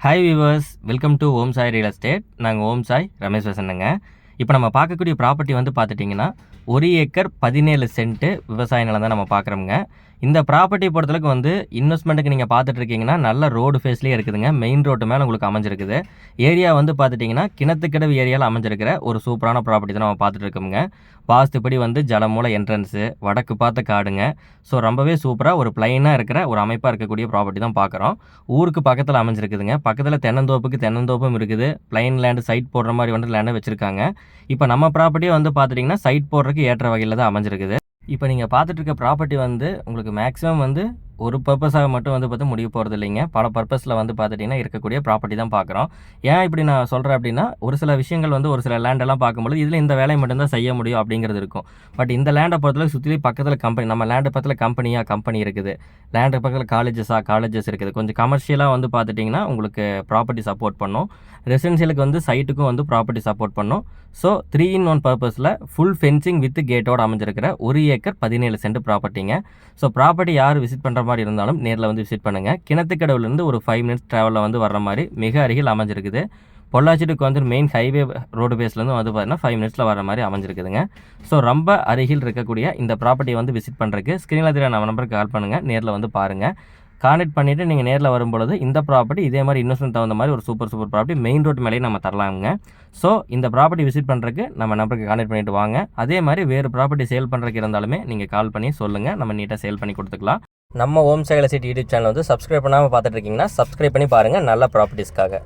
Hi viewers welcome to Om Sai real estate நாங்கள் ஓம் சாய் ரமேஷ் பேசுனேங்க இப்போ நம்ம பார்க்கக்கூடிய ப்ராப்பர்ட்டி வந்து பார்த்துட்டிங்கன்னா ஒரு ஏக்கர் பதினேழு சென்ட்டு விவசாய நிலம் தான் நம்ம பார்க்குறோங்க இந்த ப்ராப்பர்ட்டி பொறுத்தளவுக்கு வந்து இன்வெஸ்ட்மெண்ட்டுக்கு நீங்கள் பார்த்துட்டு இருக்கீங்கன்னா நல்ல ரோடு ஃபேஸ்லேயே இருக்குதுங்க. மெயின் ரோட்டு மேலே உங்களுக்கு அமைஞ்சிருக்குது. ஏரியா வந்து பார்த்துட்டிங்கன்னா கிணத்துக்கிடவு ஏரியாவில் அமைஞ்சிருக்கிற ஒரு சூப்பரான ப்ராப்பர்ட்டி தான் நம்ம பார்த்துட்டு வாஸ்துப்படி வந்து ஜலமூல என்ட்ரன்ஸு வடக்கு பார்த்த காடுங்க. ஸோ ரொம்பவே சூப்பராக ஒரு பிளைனாக இருக்கிற ஒரு அமைப்பாக இருக்கக்கூடிய ப்ராப்பர்ட்டி தான் பார்க்குறோம். ஊருக்கு பக்கத்தில் அமைஞ்சிருக்குதுங்க. பக்கத்தில் தென்னந்தோப்புக்கு தென்னந்தோப்பும் இருக்குது. பிளைன் லேண்டு சைட் போடுற மாதிரி வந்து லேண்டை வச்சுருக்காங்க. இப்போ நம்ம ப்ராப்பர்ட்டியை வந்து பார்த்துட்டிங்கன்னா சைட் போடுறதுக்கு ஏற்ற வகையில் தான் அமைஞ்சிருக்குது. இப்போ நீங்கள் பார்த்துட்டு இருக்க ப்ராப்பர்ட்டி வந்து உங்களுக்கு மேக்ஸிமம் வந்து ஒரு பர்பஸாக மட்டும் வந்து பார்த்து முடிய போகிறது இல்லைங்க பல பர்பஸில் வந்து பார்த்துட்டிங்கன்னா இருக்கக்கூடிய ப்ராப்பர்ட்டி தான் பார்க்குறோம். ஏன் இப்படி நான் சொல்கிறேன் அப்படின்னா ஒரு சில விஷயங்கள் வந்து ஒரு சில லேண்டெல்லாம் பார்க்கும்போது இதில் இந்த வேலையை மட்டும்தான் செய்ய முடியும் அப்படிங்கிறது இருக்கும். பட் இந்த லேண்டை பொறுத்தளவு சுற்றி பக்கத்தில் கம்பெனி நம்ம லேண்டு பக்கத்தில் கம்பெனியாக கம்பெனி இருக்குது. லேண்டு பக்கத்தில் காலேஜஸாக காலேஜஸ் இருக்குது. கொஞ்சம் கமர்ஷியலாக வந்து பார்த்துட்டிங்கன்னா உங்களுக்கு ப்ராப்பர்ட்டி சப்போர்ட் பண்ணும். ரெசிடென்ஷியலுக்கு வந்து சைட்டுக்கும் வந்து ப்ராப்பர்ட்டி சப்போர்ட் பண்ணும். ஸோ த்ரீ இன் ஒன் பர்பஸில் ஃபுல் ஃபென்சிங் வித் கேட்டோட அமைஞ்சிருக்கிற ஒரு ஏக்கர் பதினேழு சென்ட் ப்ராப்பர்ட்டிங்க ஸோ ப்ராப்பர்ட்டி யார் விசிட் பண்ணுற மாதிரி இருந்தாலும் நேரில் வந்து விசிட் பண்ணுங்கள் கிணத்துக்கடவுலேருந்து ஒரு ஃபைவ் மினிட்ஸ் ட்ராவலில் வந்து வர்ற மாதிரி மிக அருகில் அமைஞ்சிருக்குது. பொள்ளாச்சிக்கு வந்து மெயின் ஹைவே ரோடு பேஸ்லேருந்து வந்து பார்த்தீங்கன்னா ஃபைவ் மினிட்ஸில் வர மாதிரி அமைஞ்சிருக்குதுங்க. ஸோ ரொம்ப அருகில் இருக்கக்கூடிய இந்த ப்ராப்பர்ட்டியை வந்து விசிட் பண்ணுறதுக்கு ஸ்க்ரீனில் தெரிய நம்ம நம்பருக்கு கால் பண்ணுங்கள் நேரில் வந்து பாருங்கள் கான்டெக்ட் பண்ணிவிட்டு நீங்கள் நேரில் வரும்பொழுது இந்த ப்ராப்பர்ட்டி இதே மாதிரி இன்வெஸ்ட்மெண்ட் தகுந்த மாதிரி ஒரு super super property main road மேலேயே நம்ம தரலாங்க ஸோ இந்த ப்ராப்பர்ட்டி விசிட் பண்ணுறதுக்கு நம்ம நம்பருக்கு கான்டெக்ட் பண்ணிட்டு வாங்க. அதே மாதிரி வேறு ப்ராப்பர்ட்டி சேல் பண்ணுறதுக்கு இருந்தாலுமே நீங்கள் கால் பண்ணி சொல்லுங்கள் நம்ம நீட்டாக சேல் பண்ணி கொடுத்துக்கலாம். நம்ம ஓம் சேகல சிட்டி யூடியூப் சேனல் வந்து சப்ஸ்கிரைப் பண்ணாமல் பார்த்துட்டு இருக்கீங்கன்னா சப்ஸ்கிரைப் பண்ணி பாருங்கள் நல்ல ப்ராப்பர்ட்டிஸ்க்காக